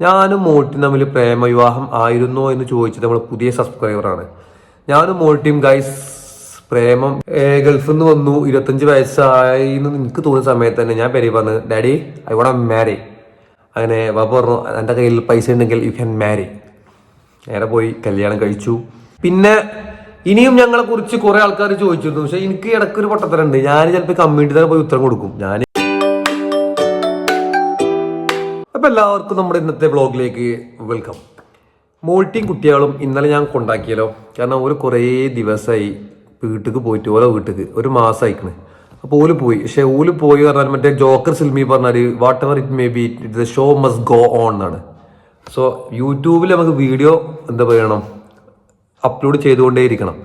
ഞാനും മോൾട്ടിയും തമ്മിൽ പ്രേമവിവാഹം ആയിരുന്നോ എന്ന് ചോദിച്ചത് നമ്മൾ പുതിയ സബ്സ്ക്രൈബറാണ്. ഞാനും മോൾട്ടിയും ഗൈസ് പ്രേമം ഗൾഫിൽ നിന്ന് വന്നു. ഇരുപത്തഞ്ച് വയസ്സായി എന്ന് എനിക്ക് തോന്നുന്ന സമയത്ത് തന്നെ ഞാൻ പെരി പറഞ്ഞു ഡാഡി ഐ വോണ മാരി അങ്ങനെ ബാബ പറഞ്ഞു എന്റെ കയ്യിൽ പൈസ ഉണ്ടെങ്കിൽ യു ക്യാൻ മാരി നേരെ പോയി കല്യാണം കഴിച്ചു. പിന്നെ ഇനിയും ഞങ്ങളെ കുറിച്ച് കുറെ ആൾക്കാർ ചോദിച്ചിരുന്നു. പക്ഷെ എനിക്ക് ഇടയ്ക്കൊരു പൊട്ടത്തരുണ്ട് ഞാൻ ചിലപ്പോൾ കമ്മ്യൂണിറ്റി തന്നെ പോയി ഉത്തരം കൊടുക്കും. ഞാൻ അപ്പൊ എല്ലാവർക്കും നമ്മുടെ ഇന്നത്തെ വ്ളോഗിലേക്ക് വെൽക്കം മോൾട്ടിയും കുട്ടികളും ഇന്നലെ ഞാൻ കൊണ്ടാക്കിയല്ലോ. കാരണം ഒരു കുറേ ദിവസമായി വീട്ടിൽ പോയിട്ട് ഓരോ വീട്ടിൽ ഒരു മാസം അയക്കണ് അപ്പോൾ ഓൽ പോയി. പക്ഷെ ഓൽ പോയി പറഞ്ഞാൽ മറ്റേ ജോക്കർ സിൽമി പറഞ്ഞാൽ whatever it may be the show must go on എന്നാണ് സോ യൂട്യൂബിൽ നമുക്ക് വീഡിയോ എന്താ പറയണം അപ്ലോഡ് ചെയ്തുകൊണ്ടേയിരിക്കണം.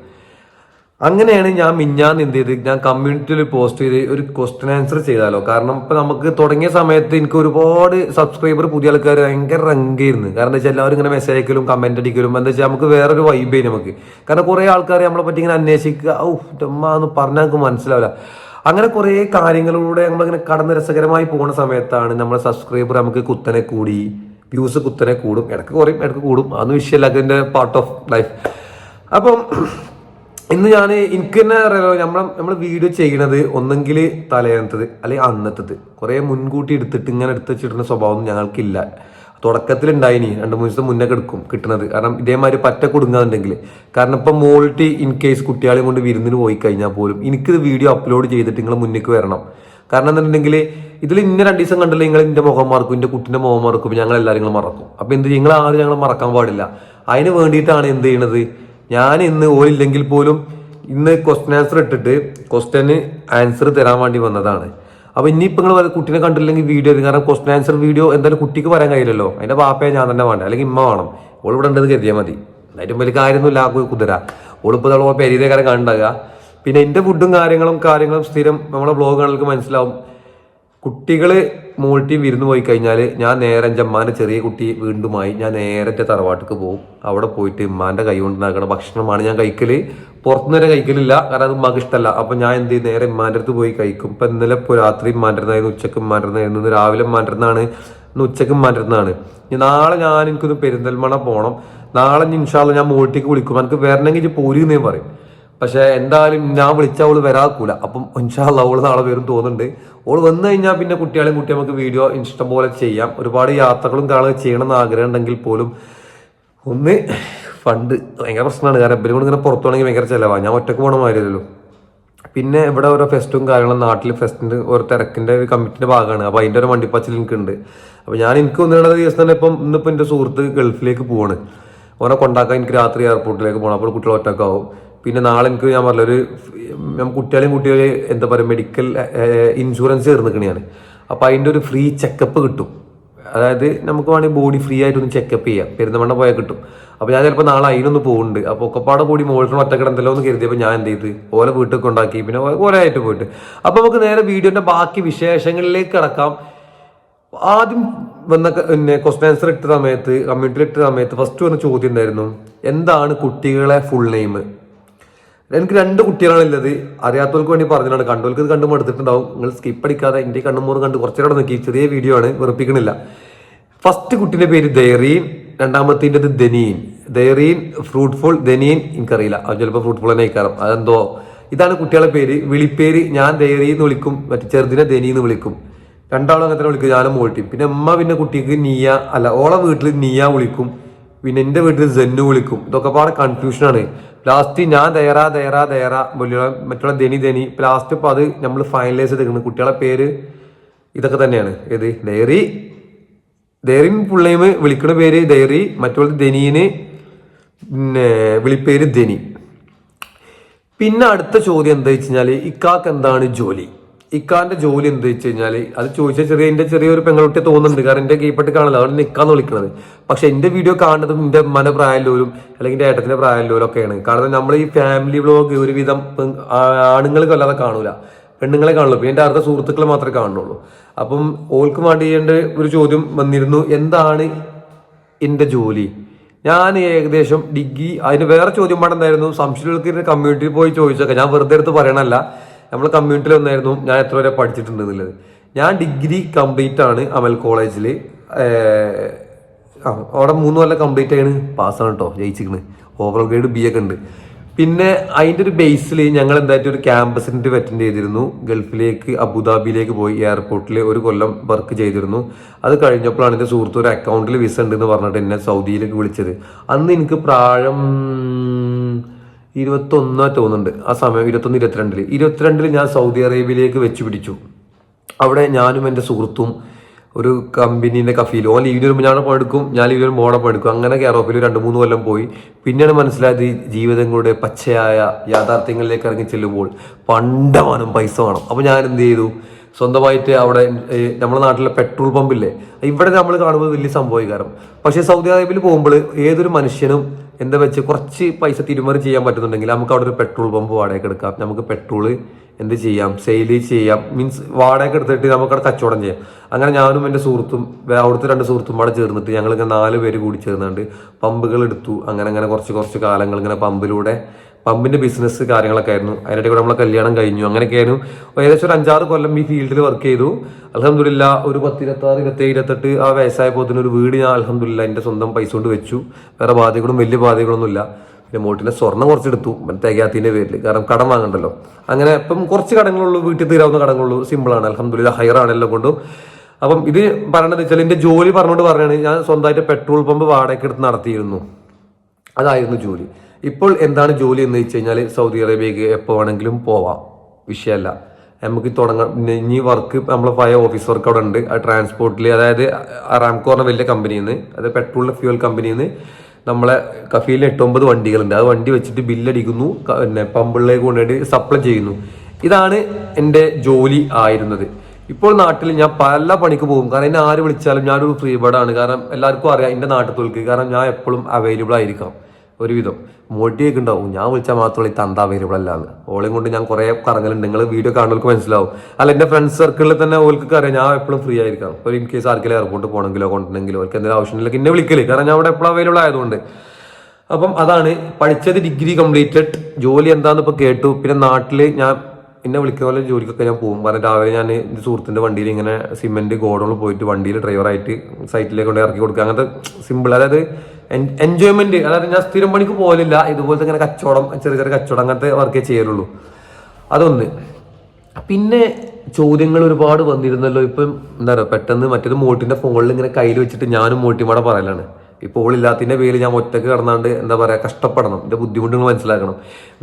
അങ്ങനെയാണ് ഞാൻ മിഞ്ഞാന്ന് എന്ത് ചെയ്ത് ഞാൻ കമ്മ്യൂണിറ്റിയിൽ പോസ്റ്റ് ചെയ്ത് ഒരു ക്വസ്റ്റ്യൻ ആൻസർ ചെയ്താലോ. കാരണം ഇപ്പൊ നമുക്ക് തുടങ്ങിയ സമയത്ത് എനിക്ക് ഒരുപാട് സബ്സ്ക്രൈബർ പുതിയ ആൾക്കാർ ഭയങ്കര റങ്കായിരുന്നു കാരണം വെച്ചാൽ എല്ലാവരും ഇങ്ങനെ മെസ്സേജ് അയക്കലും കമന്റ് അടിക്കലും എന്താ വെച്ചാൽ നമുക്ക് വേറൊരു വൈബേ നമുക്ക്. കാരണം കുറേ ആൾക്കാർ നമ്മളെ പറ്റി ഇങ്ങനെ അന്വേഷിക്കുക ഔ ഉമ്മ പറഞ്ഞാൽ നമുക്ക് മനസ്സിലാവില്ല. അങ്ങനെ കുറേ കാര്യങ്ങളിലൂടെ നമ്മളിങ്ങനെ കടന്ന് രസകരമായി പോകുന്ന സമയത്താണ് നമ്മളെ സബ്സ്ക്രൈബർ നമുക്ക് കുത്തനെ കൂടി വ്യൂസ് കുത്തനെ കൂടും ഇടയ്ക്ക് കുറയും ഇടയ്ക്ക് കൂടും. അതൊന്നും വിഷയമല്ല അതിന്റെ പാർട്ട് ഓഫ് ലൈഫ് അപ്പം ഇന്ന് ഞാൻ എനിക്ക് തന്നെ അറിയാലോ നമ്മൾ നമ്മൾ വീഡിയോ ചെയ്യണത് ഒന്നെങ്കിൽ തലേന്നത്തത് അല്ലെങ്കിൽ അന്നത്തത്. കുറേ മുൻകൂട്ടി എടുത്തിട്ട് ഇങ്ങനെ എടുത്ത് വെച്ചിട്ടുള്ള സ്വഭാവം ഞങ്ങൾക്കില്ല. തുടക്കത്തിൽ ഉണ്ടായിനി രണ്ട് മൂന്ന് ദിവസം മുന്നേ എടുക്കും കിട്ടുന്നത് കാരണം ഇതേമാതിരി പറ്റ കൊടുങ്ങാന്നുണ്ടെങ്കിൽ കാരണം ഇപ്പം മോൾട്ടി ഇൻ കേസ് കുട്ടികളെയും കൊണ്ട് വിരുന്നിന് പോയി കഴിഞ്ഞാൽ പോലും എനിക്കിത് വീഡിയോ അപ്ലോഡ് ചെയ്തിട്ട് നിങ്ങൾ മുന്നേക്ക് വരണം. കാരണം എന്നുണ്ടെങ്കിൽ ഇതിൽ ഇന്ന രണ്ട് ദിവസം കണ്ടില്ല നിങ്ങൾ എന്റെ മുഖം മറക്കും എന്റെ കുട്ടിന്റെ മുഖം മറക്കും ഞങ്ങൾ എല്ലാവരും മറക്കും. അപ്പോൾ എന്ത് നിങ്ങൾ ആരും ഞങ്ങൾ മറക്കാൻ പാടില്ല. അതിന് വേണ്ടിയിട്ടാണ് എന്ത് ചെയ്യണത്? ഞാൻ ഇന്ന് ഓലില്ലെങ്കിൽ പോലും ഇന്ന് ക്വസ്റ്റൻ ആൻസർ ഇട്ടിട്ട് ക്വസ്റ്റ്യന് ആൻസർ തരാൻ വേണ്ടി വന്നതാണ്. അപ്പൊ ഇനിയിപ്പോൾ നിങ്ങൾ കുട്ടീനെ കണ്ടില്ലെങ്കിൽ വീഡിയോ കാരണം ക്വസ്റ്റൻ ആൻസർ വീഡിയോ എന്തായാലും കുട്ടിക്ക് പറയാൻ കഴിയില്ലല്ലോ. അതിന്റെ പാപ്പയെ ഞാൻ തന്നെ വേണ്ട. അല്ലെങ്കിൽ ഇമ്മ വേണം. ഓൾ ഇവിടെ ഉണ്ടെന്ന് കരുതിയാൽ മതി. ഏറ്റവും വലിയ കാര്യമൊന്നുമില്ല. ആ കുതിര. ഓളിപ്പോൾ നമ്മൾ പെരീതേക്കാരം കണ്ടാകുക പിന്നെ എന്റെ ഫുഡും കാര്യങ്ങളും കാര്യങ്ങളും സ്ഥിരം നമ്മളെ ബ്ലോഗുകൾക്ക് മനസ്സിലാവും. കുട്ടികൾ മോൾട്ടി വിരുന്ന് പോയി കഴിഞ്ഞാൽ ഞാൻ നേരെ എന്റെ അമ്മാന്റെ ചെറിയ കുട്ടി വീണ്ടുമായി ഞാൻ നേരെ എന്റെ തറവാട്ടിക്ക് പോകും അവിടെ പോയിട്ട് ഉമ്മാന്റെ കൈ കൊണ്ടുണ്ടാക്കുന്ന ഭക്ഷണമാണ് ഞാൻ കഴിക്കൽ പുറത്തുനിന്ന് വരെ കഴിക്കലില്ല കാരണം അത് ഉമ്മാക്ക് ഇഷ്ടമല്ല അപ്പം ഞാൻ എന്ത് ചെയ്യും? നേരെ ഉമ്മാന്റെ അടുത്ത് പോയി കഴിക്കും. ഇപ്പം ഇന്നലെ ഇപ്പോൾ രാത്രി ഉമ്മാന്റെ അടുത്തായിരുന്നു ഉച്ചയ്ക്ക് ഉമ്മാന്റെ അടുത്തായിരുന്നു ഇന്ന് രാവിലെ ഉമ്മാന്റെ അടുത്താണ് ഇന്ന് ഉച്ചയ്ക്ക് ഉമ്മാന്റെ അടുത്താണ് നാളെ ഞാൻ എനിക്കൊന്ന് പെരിന്തൽമണ പോകണം നാളെ ഇൻഷാല്ല ഞാൻ മോട്ടിക്ക് വിളിക്കും. എനിക്ക് വരണമെങ്കിൽ പോരുന്നേ പറയും. പക്ഷെ എന്തായാലും ഞാൻ വിളിച്ച അവൾ വരാക്കൂല. അപ്പം ഇൻഷാല്ല അവൾ നാളെ വരും തോന്നുന്നുണ്ട്. അവൾ വന്നു കഴിഞ്ഞാൽ പിന്നെ കുട്ടികളെയും കുട്ടി നമുക്ക് വീഡിയോ ഇഷ്ടം പോലെ ചെയ്യാം. ഒരുപാട് യാത്രകളും കാണുക ചെയ്യണം എന്ന് ആഗ്രഹം ഉണ്ടെങ്കിൽ പോലും ഒന്ന് ഫണ്ട് ഭയങ്കര പ്രശ്നമാണ്. കാരണം ഇവരും കൂടെ ഇങ്ങനെ പുറത്തു പോകണമെങ്കിൽ ഭയങ്കര ചിലവാണ് ഞാൻ ഒറ്റയ്ക്ക് പോകണ മാതിരിയല്ലോ പിന്നെ ഇവിടെ ഓരോ ഫെസ്റ്റും കാര്യങ്ങളും നാട്ടിൽ ഫെസ്റ്റിന്റെ ഓരോ തിരക്കിന്റെ ഒരു കമ്മിറ്റിന്റെ ഭാഗമാണ്. അപ്പൊ അതിന്റെ ഒരു വണ്ടിപ്പച്ചിൽ എനിക്കുണ്ട്. അപ്പൊ ഞാൻ എനിക്ക് ഒന്ന് രണ്ട് ദിവസം തന്നെ ഇപ്പം ഇന്നിപ്പോ എന്റെ സുഹൃത്ത് ഗൾഫിലേക്ക് പോവാണ്. ഓനെ കൊണ്ടാക്കാൻ എനിക്ക് രാത്രി എയർപോർട്ടിലേക്ക് പോകണം അപ്പോൾ കുട്ടികൾ ഒറ്റക്കാവും. പിന്നെ നാളെ എനിക്ക് ഞാൻ പറഞ്ഞ ഒരു കുട്ടികളെയും കുട്ടികളെ എന്താ പറയുക മെഡിക്കൽ ഇൻഷുറൻസ് ചേർന്നിക്കണ ഞാൻ അപ്പൊ അതിന്റെ ഒരു ഫ്രീ ചെക്കപ്പ് കിട്ടും. അതായത് നമുക്ക് വേണമെങ്കിൽ ബോഡി ഫ്രീ ആയിട്ടൊന്ന് ചെക്കപ്പ് ചെയ്യാം. പെരുന്തമണ്ണ പോയാൽ കിട്ടും. അപ്പോൾ ഞാൻ ചിലപ്പോൾ നാളെ അതിനൊന്ന് പോകുന്നുണ്ട് അപ്പോൾ ഒക്കപ്പാടെ കൂടി മോളിൽ ഒറ്റക്കിടന്തല്ലോ എന്ന് കരുതിയപ്പോൾ ഞാൻ എന്ത് ചെയ്ത്? ഓല വീട്ടിൽ കൊണ്ടാക്കി പിന്നെ ഓരോ ആയിട്ട് പോയിട്ട്. അപ്പോൾ നമുക്ക് നേരെ വീഡിയോന്റെ ബാക്കി വിശേഷങ്ങളിലേക്ക് കിടക്കാം. ആദ്യം വന്ന പിന്നെ ക്വസ്റ്റൻ ആൻസർ ഇട്ട സമയത്ത് കമ്മ്യൂണിറ്റിയിൽ ഇട്ട സമയത്ത് ഫസ്റ്റ് വന്ന ചോദ്യം ഉണ്ടായിരുന്നു എന്താണ് കുട്ടികളെ ഫുൾ നെയിം എനിക്ക് രണ്ട് കുട്ടികളാണ് ഉള്ളത്. അറിയാത്തവർക്ക് വേണ്ടി പറഞ്ഞതാണ്. കണ്ടവർക്ക് ഇത് കണ്ടു എടുത്തിട്ടുണ്ടാവും നിങ്ങൾ സ്കിപ്പ് അടിക്കാതെ എന്റെ കണ്ണുമൂറ് കണ്ട് കുറച്ചേരം നോക്കി. ചെറിയ വീഡിയോ ആണ്. വെറുപ്പിക്കണില്ല. ഫസ്റ്റ് കുട്ടിന്റെ പേര് ദൈറീൻ രണ്ടാമത്തേന്റെത് ദനീൻ ദൈറീൻ ഫ്രൂട്ട്ഫുൾ ദനീൻ എനിക്കറിയില്ല. അത് ചിലപ്പോൾ ഫ്രൂട്ട്ഫുൾ തന്നെ ആയിക്കാറും. അതെന്തോ? ഇതാണ് കുട്ടികളുടെ പേര്. വിളിപ്പേര് ഞാൻ ധൈറി എന്ന് വിളിക്കും. മറ്റേ ചെറുതിനെ ദനി എന്ന് വിളിക്കും. രണ്ടാളും അങ്ങനെ തന്നെ വിളിക്കും. ഞാനും മോൾട്ടിയും പിന്നെ അമ്മ പിന്നെ കുട്ടിക്ക് നീയ. അല്ല ഓളെ വീട്ടിൽ നീയ വിളിക്കും. പിന്നെ എന്റെ വീട്ടിൽ ജെന്നു വിളിക്കും. ഇതൊക്കെ പാടെ കൺഫ്യൂഷനാണ് ലാസ്റ്റ് ഞാൻ തയ്യാറാ തയ്യാറാ തയ്യാറാ. വലിയ മറ്റുള്ള ദനി ദനി ലാസ്റ്റ് ഇപ്പോൾ അത് നമ്മൾ ഫൈനലൈസ് ചെയ്തിരിക്കുന്നത് കുട്ടികളെ പേര് ഇതൊക്കെ തന്നെയാണ്. ഏത്? ഡയറി. ഡയറി പുള്ളേമ് വിളിക്കുന്ന പേര് ഡയറി. മറ്റുള്ള ധനീന് പിന്നെ വിളിപ്പേര് ദനി പിന്നെ അടുത്ത ചോദ്യം എന്താ വെച്ച് കഴിഞ്ഞാൽ ഇക്കാക്ക് എന്താണ് ജോലി? ഇക്കാന്റെ ജോലി എന്ത് വെച്ച് കഴിഞ്ഞാൽ അത് ചോദിച്ചാൽ ചെറിയ എന്റെ ചെറിയൊരു പെങ്ങളുട്ടി തോന്നുന്നുണ്ട്. കാരണം എന്റെ കീപ്പട്ട് കാണല്ലോ അവിടെ നിക്കാന്ന് വിളിക്കുന്നത് പക്ഷെ എന്റെ വീഡിയോ കാണുന്നതും എന്റെ അമ്മന്റെ പ്രായമുള്ളവരും അല്ലെങ്കിൽ എന്റെ ഏട്ടത്തിന്റെ പ്രായമുള്ളവരും ഒക്കെയാണ്. കാരണം നമ്മൾ ഈ ഫാമിലി വ്ലോഗ് ഒരുവിധം ആണുങ്ങൾ കൊല്ലാതെ കാണൂല. പെണ്ണുങ്ങളെ കാണുള്ളൂ. പിന്നെ എന്റെ അടുത്ത സുഹൃത്തുക്കളെ മാത്രമേ കാണുള്ളൂ അപ്പം ഓൾക്ക് വേണ്ടി ഒരു ചോദ്യം വന്നിരുന്നു. എന്താണ് എന്റെ ജോലി? ഞാൻ ഏകദേശം ഡിഗ്രി അതിന് വേറെ ചോദ്യം പാടെന്തായിരുന്നു? സംശയങ്ങൾക്ക് കമ്മ്യൂണിറ്റിയിൽ പോയി ചോദിച്ചൊക്കെ. ഞാൻ വെറുതെ എടുത്ത് പറയണല്ല നമ്മൾ കമ്മ്യൂണിറ്റിയിൽ വന്നായിരുന്നു. ഞാൻ എത്ര വരെ പഠിച്ചിട്ടുണ്ട് എന്നുള്ളത് ഞാൻ ഡിഗ്രി കംപ്ലീറ്റ് ആണ് അമൽ കോളേജിൽ അവിടെ മൂന്ന് കൊല്ലം കംപ്ലീറ്റ് ആണ് പാസ്സാണ് കേട്ടോ ജയിച്ചിരിക്കുന്നത് ഓവർ ഗ്രേഡ് ബി ഒക്കെ ഉണ്ട്. പിന്നെ അതിന്റെ ഒരു ബേസിൽ ഞങ്ങൾ എന്തായിട്ട് ഒരു ക്യാമ്പസ് ഇന്റർവ്യൂ അറ്റൻഡ് ചെയ്തിരുന്നു. ഗൾഫിലേക്ക് അബുദാബിയിലേക്ക് പോയി. എയർപോർട്ടിൽ ഒരു കൊല്ലം വർക്ക് ചെയ്തിരുന്നു. അത് കഴിഞ്ഞപ്പോഴാണ് എന്റെ സുഹൃത്ത് ഒരു അക്കൗണ്ടിൽ വിസ ഉണ്ടെന്ന് പറഞ്ഞിട്ട് എന്നെ സൗദിയിലേക്ക് വിളിച്ചത്. അന്ന് എനിക്ക് പ്രായം ഇരുപത്തൊന്നോ തോന്നുന്നുണ്ട്. ആ സമയം ഇരുപത്തൊന്ന് ഇരുപത്തിരണ്ടിൽ ഇരുപത്തിരണ്ടിൽ ഞാൻ സൗദി അറേബ്യയിലേക്ക് വെച്ച് പിടിച്ചു അവിടെ ഞാനും എന്റെ സുഹൃത്തും ഒരു കമ്പനീന്റെ കഫീൽ ഓൻ ലീവിന് വരുമ്പോൾ ഞാൻ പണിയെടുക്കും ഞാൻ ലീവിന് വരുമ്പോൾ ഓടെ പണിയെടുക്കും അങ്ങനെ കെയറോപ്പിൽ രണ്ട് മൂന്ന് കൊല്ലം പോയി. പിന്നെയാണ് മനസ്സിലായത് ജീവിതങ്ങളുടെ പച്ചയായ യാഥാർത്ഥ്യങ്ങളിലേക്ക് ഇറങ്ങി ചെല്ലുമ്പോൾ പണ്ടമാനം പൈസ വേണം. അപ്പോൾ ഞാൻ എന്ത് ചെയ്തു? സ്വന്തമായിട്ട് അവിടെ നമ്മുടെ നാട്ടിലെ പെട്രോൾ പമ്പില്ലേ? ഇവിടെ നമ്മൾ കാണുമ്പോൾ വലിയ സംഭവിക്കാരം പക്ഷേ സൗദി അറേബ്യയിൽ പോകുമ്പോൾ ഏതൊരു മനുഷ്യനും എന്താ വെച്ച് കുറച്ച് പൈസ തിരുമറി ചെയ്യാൻ പറ്റുന്നുണ്ടെങ്കിൽ നമുക്ക് അവിടെ ഒരു പെട്രോൾ പമ്പ് വാടകയ്ക്ക് എടുക്കാം. നമുക്ക് പെട്രോൾ എന്ത് ചെയ്യാം? സെയിൽ ചെയ്യാം. മീൻസ് വാടകയ്ക്ക് എടുത്തിട്ട് നമുക്ക് അവിടെ കച്ചവടം ചെയ്യാം. അങ്ങനെ ഞാനും എന്റെ സുഹൃത്തും അവിടുത്തെ രണ്ട് സുഹൃത്തും അവിടെ ചേർന്നിട്ട് ഞങ്ങൾ ഇങ്ങനെ നാല് പേര് കൂടി ചേർന്നുണ്ട് പമ്പുകൾ എടുത്തു. അങ്ങനെ അങ്ങനെ കുറച്ച് കുറച്ച് കാലങ്ങൾ ഇങ്ങനെ പമ്പിലൂടെ പമ്പിന്റെ ബിസിനസ് കാര്യങ്ങളൊക്കെ ആയിരുന്നു. അതിനിടെ കൂടെ നമ്മളെ കല്യാണം കഴിഞ്ഞു. അങ്ങനെയൊക്കെയായിരുന്നു. ഏകദേശം ഒരു അഞ്ചാറ് കൊല്ലം ഈ ഫീൽഡിൽ വർക്ക് ചെയ്തു. അലഹമില്ല ഒരു പത്ത് ഇരുപത്തി ആറ് ഇരുപത്തി ഇരുപത്തെട്ട് ആ വയസ്സായപ്പോൾ തന്നെ ഒരു വീട് ഞാൻ അലഹമില്ല എന്റെ സ്വന്തം പൈസ കൊണ്ട് വെച്ചു. വേറെ ബാധ്യതകളും വലിയ ബാധ്യതകളൊന്നും ഇല്ല പിന്നെ മോട്ടിന്റെ സ്വർണം കുറച്ചെടുത്തു. തികയാത്തിന്റെ പേരിൽ. കാരണം കടം വാങ്ങണ്ടല്ലോ. അങ്ങനെ ഇപ്പം കുറച്ച് കടങ്ങളുള്ളൂ. വീട്ടിൽ തീരാവുന്ന കടങ്ങളുള്ളൂ. സിമ്പിളാണ് അലഹമില്ല ഹയറാണ് എല്ലാം കൊണ്ടും. അപ്പം ഇത് പറയണത് വെച്ചാൽ എന്റെ ജോലി പറഞ്ഞുകൊണ്ട് പറയാണ്. ഞാൻ സ്വന്തമായിട്ട് പെട്രോൾ പമ്പ് വാടകയ്ക്ക് എടുത്ത് നടത്തിയിരുന്നു. അതായിരുന്നു ജോലി. ഇപ്പോൾ എന്താണ് ജോലി എന്ന് വെച്ച് കഴിഞ്ഞാൽ സൗദി അറേബ്യക്ക് എപ്പോൾ വേണമെങ്കിലും പോവാം. വിഷയമല്ല. നമുക്ക് തുടങ്ങാം. ഇനി വർക്ക് നമ്മളെ പഴയ ഓഫീസ് വർക്ക് അവിടെ ഉണ്ട്. ട്രാൻസ്പോർട്ടിൽ അതായത് അറാംകോ പറഞ്ഞ വലിയ കമ്പനിയിൽ നിന്ന് അതായത് പെട്രോളിന്റെ ഫ്യൂൽ കമ്പനിയിൽ നിന്ന് നമ്മളെ കഫീലിൽ എട്ടൊമ്പത് വണ്ടികളുണ്ട്. ആ വണ്ടി വെച്ചിട്ട് ബില്ലടിക്കുന്നു പിന്നെ പമ്പിളിലേക്ക് കൊണ്ടുപോയിട്ട് സപ്ലൈ ചെയ്യുന്നു. ഇതാണ് എന്റെ ജോലി ആയിരുന്നത്. ഇപ്പോൾ നാട്ടിൽ ഞാൻ പല പണിക്ക് പോകും. കാരണം എന്നെ ആര് വിളിച്ചാലും ഞാനൊരു ഫ്രീ ബേർഡാണ് കാരണം എല്ലാവർക്കും അറിയാം എന്റെ നാട്ടിൽ തോൽക്ക് കാരണം ഞാൻ എപ്പോഴും അവൈലബിൾ ആയിരിക്കാം ഒരുവിധം. മൊടിയൊക്കെ ഉണ്ടാവും. ഞാൻ വിളിച്ചാൽ മാത്രമേ ഈ തന്ത അവൈലബിൾ അല്ലാന്ന് ഓളെയും കൊണ്ട് ഞാൻ കുറേ കറങ്ങലുണ്ട് നിങ്ങൾ വീഡിയോ കാണുന്നവർക്ക് മനസ്സിലാവും. അല്ല എന്റെ ഫ്രണ്ട്സ് സർക്കിളിൽ തന്നെ ഓൾക്ക് അറിയാം. ഞാൻ എപ്പോഴും ഫ്രീ ആയിരിക്കാം ഒരു ഇൻ കേസ് ആർക്കെങ്കിലും എയർപോർട്ട് പോകണമെങ്കിലോ കൊണ്ടുണ്ടെങ്കിലോ ഓൾക്ക് എന്തെങ്കിലും ആവശ്യമില്ലെങ്കിൽ എന്നെ വിളിക്കൽ. കാരണം ഞാൻ അവിടെ എപ്പോഴും അവൈലബിൾ ആയതുകൊണ്ട്. അപ്പം അതാണ് പഠിച്ചത് ഡിഗ്രി കംപ്ലീറ്റഡ് ജോലി എന്താന്ന് ഇപ്പൊ കേട്ടു. പിന്നെ നാട്ടിൽ ഞാൻ എന്നെ വിളിക്കുന്ന പോലെ ജോലിക്കൊക്കെ ഞാൻ പോകും. കാരണം രാവിലെ ഞാൻ സുഹൃത്തിന്റെ വണ്ടിയിൽ ഇങ്ങനെ സിമെന്റ് ഗോഡൗണിൽ പോയിട്ട് വണ്ടിയിൽ ഡ്രൈവറായിട്ട് സൈറ്റിലേക്ക് കൊണ്ട് ഇറക്കി കൊടുക്കുക. അങ്ങനത്തെ സിമ്പിൾ അതായത് എൻജോയ്മെന്റ് അതായത് ഞാൻ സ്ഥിരം പണിക്ക് പോലില്ല ഇതുപോലത്തെ ഇങ്ങനെ കച്ചവടം ചെറിയ ചെറിയ കച്ചവടം അങ്ങനത്തെ വർക്കേ ചെയ്യലുള്ളൂ. അതൊന്ന്. പിന്നെ ചോദ്യങ്ങൾ ഒരുപാട് വന്നിരുന്നല്ലോ. ഇപ്പം എന്താ പറയുക പെട്ടെന്ന് മറ്റേത് മോട്ടിന്റെ ഫോണിൽ ഇങ്ങനെ കയ്യിൽ വെച്ചിട്ട് ഞാനും മോട്ടിമാടെ പറയലാണ്. ഇപ്പോൾ ഓളില്ലാത്തതിന്റെ പേരിൽ ഞാൻ ഒറ്റയ്ക്ക് കിടന്നാണ്ട് എന്താ പറയുക കഷ്ടപ്പെടണം. എന്റെ ബുദ്ധിമുട്ടുകൾ മനസ്സിലാക്കണം.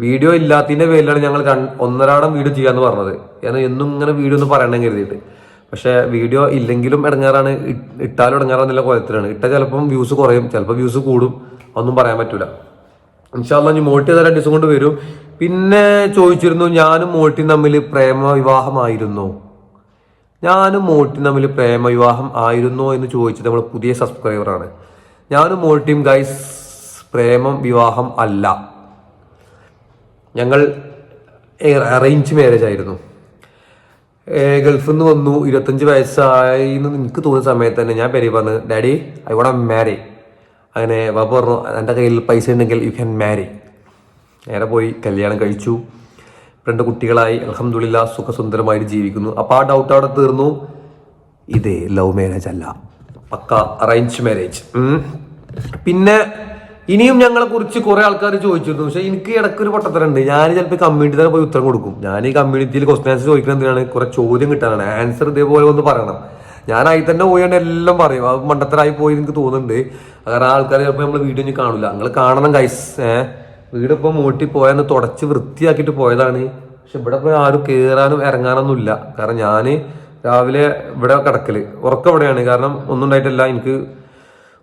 വീഡിയോ ഇല്ലാത്തതിന്റെ പേരിലാണ് ഞങ്ങൾ ഒന്നരാടം വീഡിയോ ചെയ്യാമെന്ന് പറഞ്ഞത്. കാരണം എന്നും ഇങ്ങനെ വീഡിയോ ഒന്ന് പറയണം കരുതിയിട്ട്. പക്ഷേ വീഡിയോ ഇല്ലെങ്കിലും ഇടങ്ങാറാണ്. ഇട്ടാലും ഇട്ടാലും നല്ല കുഴപ്പത്തിലാണ് ഇട്ട ചിലപ്പം വ്യൂസ് കുറയും. ചിലപ്പോൾ വ്യൂസ് കൂടും. ഒന്നും പറയാൻ പറ്റില്ല ഇൻഷാല്ല ഞാൻ മോട്ടി ഏതാ രണ്ട് ദിവസം കൊണ്ട് വരും. പിന്നെ ചോദിച്ചിരുന്നു ഞാനും മോട്ടിയും തമ്മിൽ പ്രേമ വിവാഹമായിരുന്നു ഞാനും മോട്ടിയും തമ്മിൽ പ്രേമ വിവാഹം ആയിരുന്നോ എന്ന് ചോദിച്ചത് നമ്മൾ പുതിയ സബ്സ്ക്രൈബറാണ് ഞാനും മോൾ ടീം ഗൈസ് പ്രേമം വിവാഹം അല്ല. ഞങ്ങൾ അറേഞ്ച് മാരേജ് ആയിരുന്നു. ഗൾഫിൽ നിന്ന് വന്നു. ഇരുപത്തഞ്ച് വയസ്സായി എന്ന് എനിക്ക് തോന്നുന്ന സമയത്ത് തന്നെ ഞാൻ പേര് പറഞ്ഞു ഡാഡി ഐ വോണ്ട് മാരി അങ്ങനെ ബാബു പറഞ്ഞു എന്റെ കയ്യിൽ പൈസ ഉണ്ടെങ്കിൽ യു ക്യാൻ മാരി നേരെ പോയി കല്യാണം കഴിച്ചു. രണ്ട് കുട്ടികളായി. അലഹമുല്ല സുഖസുന്ദരമായിട്ട് ജീവിക്കുന്നു. അപ്പോൾ ആ ഡൗട്ട് അവിടെ തീർന്നു. ഇത് ലവ് മാരേജ് അല്ല. പക്ക അറേഞ്ച് മാരേജ് പിന്നെ ഇനിയും ഞങ്ങളെ കുറിച്ച് കുറെ ആൾക്കാർ ചോദിച്ചിരുന്നു. പക്ഷെ എനിക്ക് ഇടയ്ക്ക് ഒരു പൊട്ടത്തരുണ്ട് ഞാൻ ചിലപ്പോൾ കമ്മ്യൂണിറ്റി തന്നെ പോയി ഉത്തരം കൊടുക്കും. ഞാൻ ഈ കമ്മ്യൂണിറ്റിയിൽ ക്വസ്റ്റൻ ആൻസർ ചോദിക്കുന്നത് എന്തിനാണ്? കുറെ ചോദ്യം കിട്ടാനാണ്. ആൻസർ ഇതേപോലെ ഒന്ന് പറയണം. ഞാൻ ആയി തന്നെ പോയാണ് എല്ലാം പറയും. അത് മണ്ടത്തരായി പോയി എനിക്ക് തോന്നുന്നുണ്ട്. കാരണം ആൾക്കാർ ചിലപ്പോൾ നമ്മൾ വീഡിയോ ഒന്നും കാണില്ല നിങ്ങൾ കാണണം കൈസ് ഏഹ് വീട് ഇപ്പോൾ മൂട്ടി പോയെന്ന് തുടച്ച് വൃത്തിയാക്കിയിട്ട് പോയതാണ്. പക്ഷെ ഇവിടെ ഇപ്പോൾ ആരും കയറാനും ഇറങ്ങാനൊന്നും ഇല്ല കാരണം ഞാൻ രാവിലെ ഇവിടെ കിടക്കൽ. ഉറക്കം ഇവിടെയാണ്. കാരണം ഒന്നും ഉണ്ടായിട്ടില്ല എനിക്ക്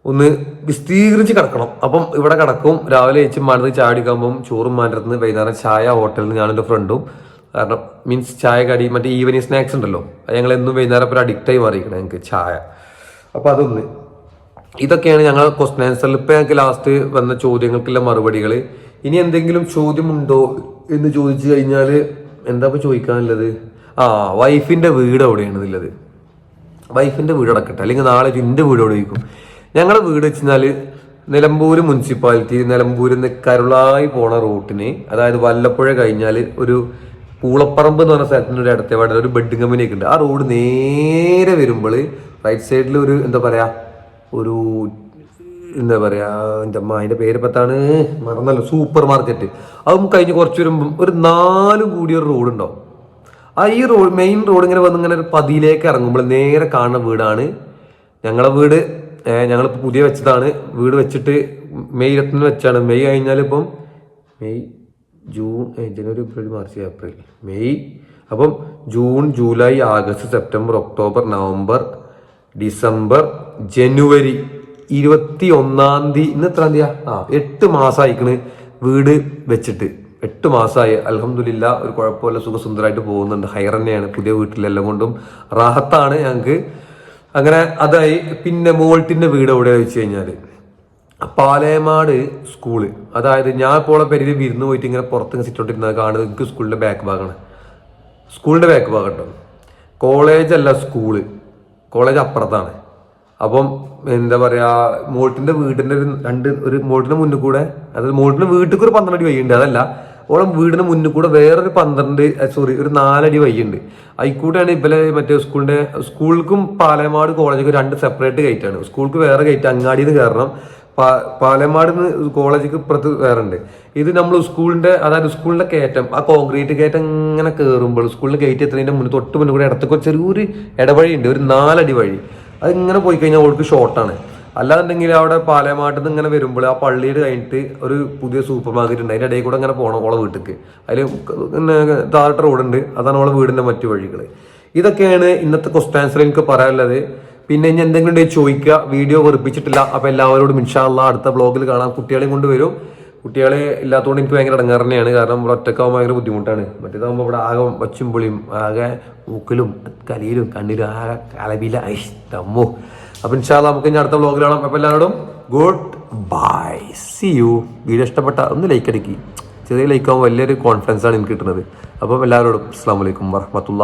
ഒന്ന് വിസ്തീകരിച്ച് കിടക്കണം. അപ്പം ഇവിടെ കിടക്കും. രാവിലെ ചേച്ചി മാനത്ത് ചായ ചോറും മാനത്തുനിന്ന് വൈകുന്നേരം ചായ ഹോട്ടലിൽ എന്റെ ഫ്രണ്ടും കാരണം മീൻസ് ചായ കടി മറ്റേ ഈവനിങ് സ്നാക്സ് ഉണ്ടല്ലോ. അത് ഞങ്ങൾ എന്നും വൈകുന്നേരം ഒരു അഡിക്റ്റായി മാറിയിരിക്കണം ഞങ്ങൾക്ക് ചായ. അപ്പം അതൊന്ന്. ഇതൊക്കെയാണ് ഞങ്ങൾ ക്വസ്റ്റൻ ആൻസറിൽ ഇപ്പം ഞങ്ങൾക്ക് ലാസ്റ്റ് വന്ന ചോദ്യങ്ങൾക്കുള്ള മറുപടികൾ. ഇനി എന്തെങ്കിലും ചോദ്യമുണ്ടോ എന്ന് ചോദിച്ചു കഴിഞ്ഞാൽ എന്താ ഇപ്പോൾ ചോദിക്കാനുള്ളത്? ആ വൈഫിന്റെ വീട് എവിടെയാണ് ഉള്ളത് വൈഫിന്റെ വീട് അടക്കട്ടെ. അല്ലെങ്കിൽ നാളെ എന്റെ വീട് എവിടെ ചോദിക്കും ഞങ്ങളുടെ വീട് വെച്ചാൽ നിലമ്പൂർ മുനിസിപ്പാലിറ്റി നിലമ്പൂരിൽ നിന്ന് കരുളായി പോണ റൂട്ടിന് അതായത് വല്ലപ്പുഴ കഴിഞ്ഞാൽ ഒരു പൂളപ്പറമ്പ് എന്ന് പറഞ്ഞ സ്ഥലത്തിന്റെ ഒരു അടുത്ത പാടെ ഒരു ബെഡിങ് കമ്പനിയൊക്കെ ഉണ്ട്. ആ റോഡ് നേരെ വരുമ്പോൾ റൈറ്റ് സൈഡിൽ ഒരു എന്താ പറയാ? ഒരു എന്താ പറയാ? എന്റെ അമ്മ അതിന്റെ പേര് പത്താണ് മറന്നല്ലോ. സൂപ്പർ മാർക്കറ്റ് അതും കഴിഞ്ഞ് കുറച്ച് വരുമ്പം ഒരു നാലും കൂടിയൊരു റോഡ് ഉണ്ടാവും ആ ഈ റോഡ് മെയിൻ റോഡ് ഇങ്ങനെ വന്ന് ഇങ്ങനെ ഒരു പതിയിലേക്ക് ഇറങ്ങുമ്പോൾ നേരെ കാണുന്ന വീടാണ്. ഞങ്ങളെ വീട് ഞങ്ങളിപ്പോൾ പുതിയ വെച്ചതാണ്. വീട് വെച്ചിട്ട് മെയ് ഇരുപത്തിന് വെച്ചാണ്. മെയ് കഴിഞ്ഞാൽ ഇപ്പം മെയ് ജൂൺ ജനുവരി ഫെബ്രുവരി മാർച്ച് ഏപ്രിൽ. മെയ് അപ്പം June July August September October November December ജനുവരി ഇരുപത്തി ഒന്നാം തീയതി. ഇന്ന് എത്രാം തീയതി ആ എട്ട് മാസമായിക്കണ് വീട് വെച്ചിട്ട്. എട്ട് മാസമായി അലഹമില്ല ഒരു കുഴപ്പമില്ല സുഖസുന്ദരമായിട്ട് പോകുന്നുണ്ട്. ഹയർ തന്നെയാണ് പുതിയ വീട്ടിലെല്ലാം കൊണ്ടും. റാഹത്താണ് ഞങ്ങൾക്ക് അങ്ങനെ അതായി പിന്നെ മോൾട്ടിന്റെ വീട് എവിടെ വെച്ച് കഴിഞ്ഞാൽ പാലേമാട് സ്കൂൾ. അതായത് ഞാൻ ഇപ്പോൾ പെരിയിൽ വിരുന്ന് പോയിട്ട് ഇങ്ങനെ പുറത്ത് സിറ്റോട്ടിരുന്നത് കാണുന്നത് എനിക്ക് സ്കൂളിന്റെ ബാക്ക് ഭാഗമാണ് സ്കൂളിന്റെ ബാക്ക് ഭാഗം കേട്ടോ കോളേജല്ല സ്കൂൾ കോളേജ് അപ്പുറത്താണ്. അപ്പം എന്താ പറയാ മോൾട്ടിന്റെ വീടിന്റെ ഒരു രണ്ട് ഒരു മോൾട്ടിന്റെ മുന്നിൽ കൂടെ അതായത് മോൾട്ടിന്റെ വീട്ടിൽ ഒരു പന്ത്രണ്ട് അടി വഴിയുണ്ട്. അതല്ല ഓളം വീടിന് മുന്നിൽ കൂടെ വേറൊരു പന്ത്രണ്ട് സോറി ഒരു നാലടി വഴിയുണ്ട്. അതിൽക്കൂടെയാണ് ഇവലെ മറ്റേ സ്കൂളിന്റെ സ്കൂൾക്കും പാലമാട് കോളേജൊക്കെ രണ്ട് സെപ്പറേറ്റ് ഗേറ്റാണ് സ്കൂൾക്ക് വേറെ ഗേറ്റ് അങ്ങാടിയിൽ നിന്ന് കയറണം പാ- പാലമാട് നിന്ന് കോളേജിക്ക് ഇപ്പുറത്ത് വേറെ ഉണ്ട് ഇത് നമ്മൾ സ്കൂളിന്റെ അതായത് സ്കൂളിന്റെ കയറ്റം ആ കോൺക്രീറ്റ് കയറ്റം ഇങ്ങനെ കയറുമ്പോൾ സ്കൂളിന്റെ ഗേറ്റ് എത്തുന്നതിന്റെ മുന്നിൽ തൊട്ട് മുന്നിൽ കൂടെ ഇടത്തൊക്കെ ചെറിയൊരു ഇടവഴി ഉണ്ട് ഒരു നാലടി വഴി. അത് ഇങ്ങനെ പോയി കഴിഞ്ഞാൽ ഓൾക്ക് ഷോർട്ടാണ് അല്ലാന്നുണ്ടെങ്കിൽ അവിടെ പാലമാട്ടിൽ നിന്ന് ഇങ്ങനെ വരുമ്പോൾ ആ പള്ളിയുടെ കഴിഞ്ഞിട്ട് ഒരു പുതിയ സൂപ്പർ മാർക്കറ്റ് ഉണ്ട്. അതിന്റെ ഇടയിൽ കൂടെ ഇങ്ങനെ പോകണം ഓളെ വീട്ടിലേക്ക് അതിൽ പിന്നെ താഴത്തെ റോഡുണ്ട് അതാണ് ഓളെ വീടിന്റെ മറ്റു വഴികൾ ഇതൊക്കെയാണ് ഇന്നത്തെ ക്വസ്റ്റ് ആൻസർ എനിക്ക് പറയാനുള്ളത്. പിന്നെ ഇനി എന്തെങ്കിലും ഉണ്ടെങ്കിൽ ചോദിക്കുക. വീഡിയോ വെറുപ്പിച്ചിട്ടില്ല. അപ്പോൾ എല്ലാവരോടും ഇൻഷാല്ല അടുത്ത ബ്ലോഗിൽ കാണാം. കുട്ടികളെയും കൊണ്ടുവരും കുട്ടികളെ ഇല്ലാത്തതുകൊണ്ട് എനിക്ക് ഭയങ്കര ഇടങ്ങാറ് തന്നെയാണ്. കാരണം ഇവിടെ ഒറ്റക്കാവുമ്പോൾ ഭയങ്കര ബുദ്ധിമുട്ടാണ്. മറ്റേതാകുമ്പോൾ ഇവിടെ ആകെ വച്ചും പൊളിയും ആകെ മൂക്കിലും കലിയിലും കണ്ണിലും ആകെ കലബില തമ്മു അപ്പൊ ഇൻഷാല്ല നമുക്ക് ഇനി അടുത്ത വ്ളോഗിൽ കാണാം. അപ്പൊ എല്ലാവരോടും good bye see you video ഇഷ്ടപ്പെട്ട ഒന്ന് ലൈക്ക് അടിക്കി. ചെറിയ ലൈക്ക് ആകുമ്പോൾ വലിയൊരു കോൺഫിഡൻസ് ആണ് എനിക്ക് കിട്ടുന്നത്. അപ്പം എല്ലാവരോടും അസ്സാം വലൈക്കും വറഹമത്തുള്ള